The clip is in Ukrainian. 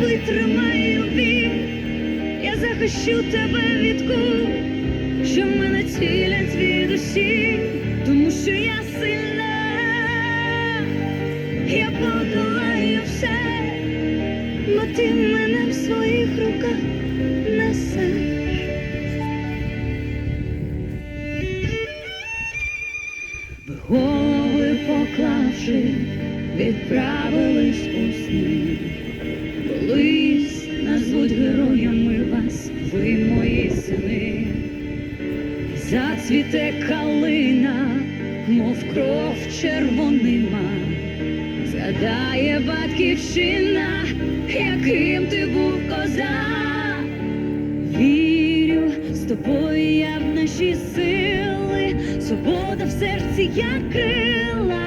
витримаю біль, я захищу тебе від куль, що мене цілять звідусіль, тому що я сильна, я подолаю все, бо ти мене в своїх руках несеш. Ви голови поклавши, відправились у сни. Колись назвуть героями вас, ви мої сини. Зацвіте калина, мов кров червонима. Згадає батьківщина, яким ти був козак. Вірю з тобою я в наші сили, свобода в серці, як крила,